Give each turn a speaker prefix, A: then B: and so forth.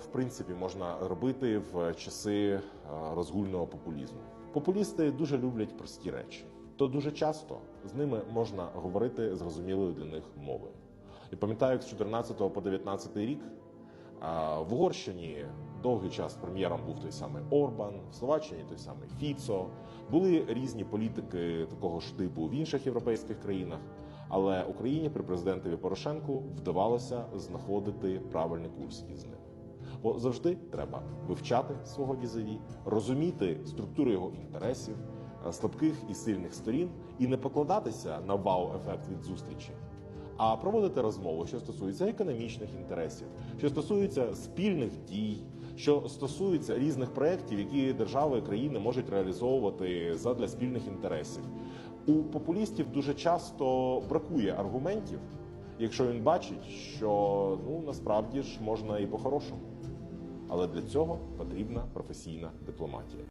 A: в принципі можна робити в часи е, розгульного популізму? Популісти дуже люблять прості речі, то дуже часто з ними можна говорити зрозумілою для них мовою. І пам'ятаю, як з 14 по 19 рік в Угорщині довгий час прем'єром був той самий Орбан, в Словаччині той самий Фіцо. Були різні політики такого ж типу в інших європейських країнах. Але Україні при президентові Порошенку вдавалося знаходити правильний курс із ними. Бо завжди треба вивчати свого візаві, розуміти структуру його інтересів, е, слабких і сильних сторін, і не покладатися на вау-ефект від зустрічі, а проводити розмову, що стосується економічних інтересів, що стосується спільних дій, що стосується різних проєктів, які держави і країни можуть реалізовувати задля спільних інтересів. У популістів дуже часто бракує аргументів, якщо він бачить, що ну насправді ж можна і по-хорошому. Але для цього потрібна професійна дипломатія.